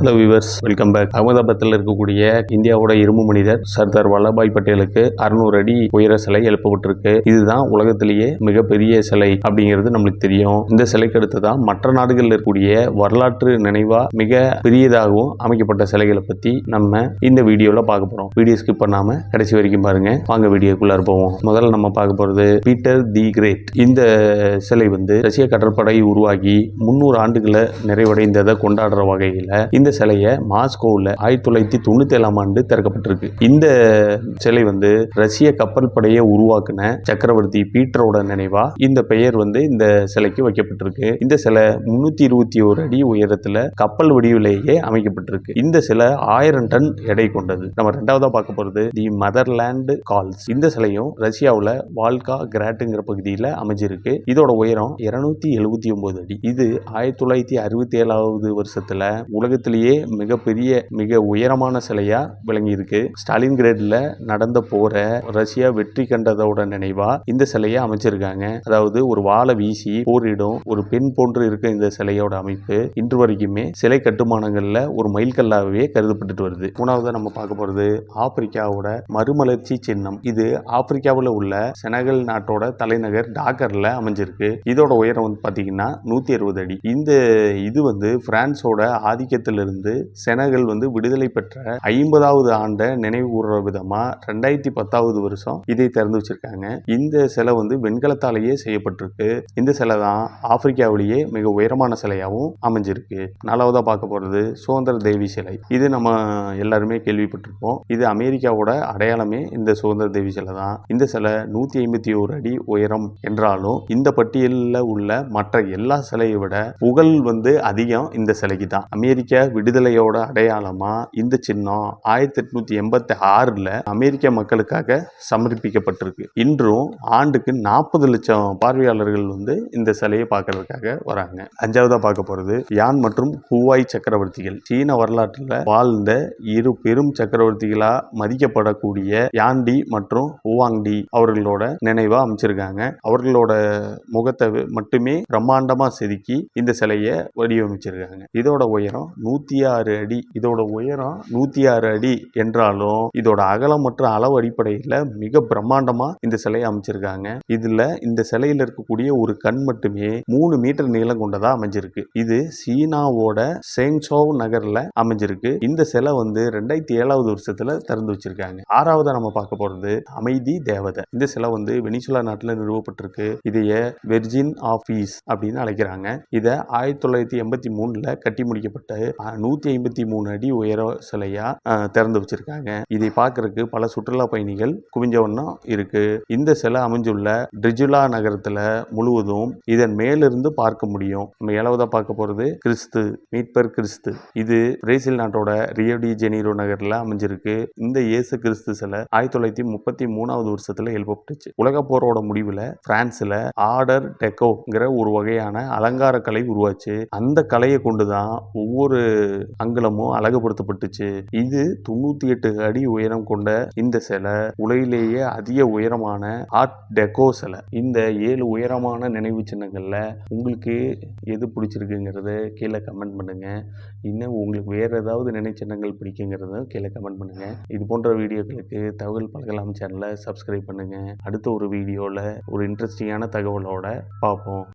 Hello viewers welcome back அகமதாபாத்தில் இருக்கக்கூடிய இந்தியாவோட இரும்பு மனிதர் சர்தார் வல்லபாய் பட்டேலுக்கு அறுநூறு அடி உயர சிலை எழுப்பப்பட்டிருக்கு. இதுதான் உலகத்திலேயே மிகப்பெரிய சிலை அப்படிங்கிறது நம்மளுக்கு தெரியும். இந்த சிலைக்கு அடுத்து தான் மற்ற நாடுகளில் இருக்கக்கூடிய வரலாற்று நினைவா மிக பெரியதாகவும் அமைக்கப்பட்ட சிலைகளை பத்தி நம்ம இந்த வீடியோல பார்க்க போறோம். வீடியோ ஸ்கிப் பண்ணாம கடைசி வரைக்கும் பாருங்க. வாங்க வீடியோக்குள்ளார போவோம். முதல்ல நம்ம பார்க்க போறது பீட்டர் தி கிரேட். இந்த சிலை வந்து ரஷ்ய கடற்படை உருவாகி முன்னூறு ஆண்டுகளை நிறைவடைந்ததை கொண்டாடுற வகையில் இந்த சிலையை மாஸ்கோவில் ஆயிரத்தி தொள்ளாயிரத்தி தொண்ணூத்தி ஏழாம் ஆண்டு திறக்கப்பட்டிருக்கு. இந்த சிலை வந்து ரஷ்ய கப்பல் படையை உருவாக்குன சக்கரவர்த்தி பீட்டரோட நினைவா. இந்த பெயர் வந்து இந்த சிலைக்கு வைக்கப்பட்டிருக்கு. இந்த சிலை முன்னூத்தி இருபத்தி ஒரு அடி உயரத்துல கப்பல் வடிவிலேயே அமைக்கப்பட்டிருக்கு. இந்த சிலை ஆயிரம் டன் எடை கொண்டது. நம்ம ரெண்டாவதா பார்க்க போறது தி மதர்லேண்ட் கால்ஸ். இந்த சிலையும் ரஷ்யாவில் வால்கா கிராட்டுங்கிற பகுதியில் அமைஞ்சிருக்கு. இதோட உயரம் இருநூத்தி எழுபத்தி ஒன்பது அடி. இது ஆயிரத்தி தொள்ளாயிரத்தி அறுபத்தி ஏழாவது வருஷத்துல உலகத்திலேயே மிகப்பெரிய மிக உயரமான சிலையா விளங்கி இருக்கு ஸ்டாலின் கிரேட்ல நடந்த போற ரஷ்யா வெற்றி கண்டதோட நினைவா இந்த சிலையை அமைச்சிருக்காங்க. அதாவது ஒரு வாழை வீசி போரிடும் ஒரு பெண் போன்று இருக்க இந்த சிலையோட அமைப்பு இன்று வரைக்குமே சிலை கட்டுமானங்கள்ல ஒரு மைல்கல்லாகவே கருதப்பட்டுட்டு வருது. மூணாவது நம்ம பார்க்க போறது ஆப்பிரிக்காவோட மறுமலர்ச்சி சின்னம். இது ஆப்பிரிக்காவில் உள்ள செனகல் நாட்டோட தலைநகர் டாக்கர்ல அமைஞ்சிருக்கு. இதோட உயரம் வந்து பாத்தீங்கன்னா நூத்தி அறுபது அடி. இந்த இது வந்து பிரான்ஸோட இருந்து செனகல் வந்து விடுதலை பெற்ற ஐம்பதாவது ஆண்டை நினைவு கூறுற விதமா ரெண்டாயிரத்தி பத்தாவது வருஷம் இதை திறந்து வச்சிருக்காங்க. இந்த சிலை வந்து வெண்கலத்தாலேயே செய்யப்பட்டிருக்கு. இந்த சிலை தான் ஆப்பிரிக்காவிலேயே மிக உயரமான சிலையாகவும் அமைஞ்சிருக்கு. நாலாவதா பார்க்க போறது சுதந்திர தேவி சிலை. இது நம்ம எல்லாருமே கேள்விப்பட்டிருப்போம். இது அமெரிக்காவோட அடையாளமே இந்த சுதந்திர தேவி சிலை தான். இந்த சிலை நூத்தி ஐம்பத்தி ஒரு அடி உயரம் என்றாலும் இந்த பட்டியலில் உள்ள மற்ற எல்லா சிலையை விட புகழ் வந்து அதிகம் இந்த சிலைக்கு தான். அமெரிக்கா விடுதலையோட அடையாளமாக இந்த சின்னம் ஆயிரத்தி எட்நூத்தி எண்பத்தி ஆறில் அமெரிக்க மக்களுக்காக சமர்ப்பிக்கப்பட்டிருக்கு. இன்றும் ஆண்டுக்கு நாற்பது லட்சம் பார்வையாளர்கள் வந்து இந்த சிலையை பார்க்கறதுக்காக வராங்க. அஞ்சாவதாக பார்க்க போகிறது யான் மற்றும் ஹூவாய் சக்கரவர்த்திகள். சீன வரலாற்றில் வாழ்ந்த இரு பெரும் சக்கரவர்த்திகளாக மதிக்கப்படக்கூடிய யான்டி மற்றும் ஹுவாங்டி அவர்களோட நினைவாக அமைச்சிருக்காங்க. அவர்களோட முகத்தை மட்டுமே பிரம்மாண்டமாக செதுக்கி இந்த சிலையை வடிவமைச்சிருக்காங்க. இதோட உயரம் நூத்தி ஆறு அடி. இதோட உயரம் நூத்தி ஆறு அடி என்றாலும் இதோட அகலம் மற்றும் அளவு அடிப்படையில் மிக பிரம்மாண்டமா இந்த சிலையை அமைச்சிருக்காங்க. இதுல இந்த சிலையில இருக்கக்கூடிய ஒரு கண் மட்டுமே மூணு மீட்டர் நீளம் கொண்டதா அமைஞ்சிருக்கு. இது சீனாவோட சேங்சோவ் நகர்ல அமைஞ்சிருக்கு. இந்த சிலை வந்து ரெண்டாயிரத்தி ஏழாவது வருஷத்துல திறந்து வச்சிருக்காங்க. ஆறாவதாக நம்ம பார்க்க போறது அமைதி தேவதை. இந்த சிலை வந்து வெனிசுலா நாட்டில் நிறுவப்பட்டிருக்கு. இதைய வெர்ஜின் ஆஃபீஸ் அப்படின்னு அழைக்கிறாங்க. இதை ஆயிரத்தி தொள்ளாயிரத்தி எண்பத்தி மூணுல கட்டி முடிக்கப்பட்ட நூற்றி ஐம்பத்தி மூணு அடி உயர சிலையாக திறந்து வச்சிருக்காங்க. இதை பார்க்கறதுக்கு பல சுற்றுலா பயணிகள் குவிஞ்சவண்ணம் இருக்குது இருக்கு. இந்த சிலை அமைஞ்சுள்ள ட்ரிஜுலா நகரத்தில் முழுவதும் இதன் மேலிருந்து பார்க்க முடியும். நம்ம ஏழாவதாக பார்க்க போகிறது கிறிஸ்து மீட்பர் கிறிஸ்து. இது பிரேசில் நாட்டோட ரியோடி ஜெனீரோ நகரில் அமைஞ்சிருக்கு. இந்த இயேசு கிறிஸ்து சிலை ஆயிரத்தி தொள்ளாயிரத்தி முப்பத்தி மூணாவது வருஷத்தில் எழுப்பப்பட்டுச்சு. உலக போரோட முடிவில் பிரான்ஸில் ஆர்டர் டெக்கோங்கிற ஒரு வகையான அலங்கார கலை உருவாச்சு. அந்த கலையை கொண்டு தான் ஒவ்வொரு அங்கலமும் அழகுபடுத்தப்பட்டுச்சு. இது தொண்ணூத்தி எட்டு அடி உயரம் கொண்ட இந்த சிலை உலகிலேயே அதிக உயரமான ஆர்ட் டெக்கோ சிலை. இந்த ஏழு உயரமான நினைவு சின்னங்கள்ல உங்களுக்கு எது பிடிச்சிருக்குங்கிறத கீழே கமெண்ட் பண்ணுங்க. இன்னும் உங்களுக்கு வேற ஏதாவது நினைவு சின்னங்கள் பிடிக்குங்கிறத கீழே கமெண்ட் பண்ணுங்க. இது போன்ற வீடியோக்களுக்கு தகவல் பழகலாம் சேனலை சப்ஸ்கிரைப் பண்ணுங்க. அடுத்த ஒரு வீடியோவில் ஒரு இன்ட்ரெஸ்டிங்கான தகவலோட பார்ப்போம்.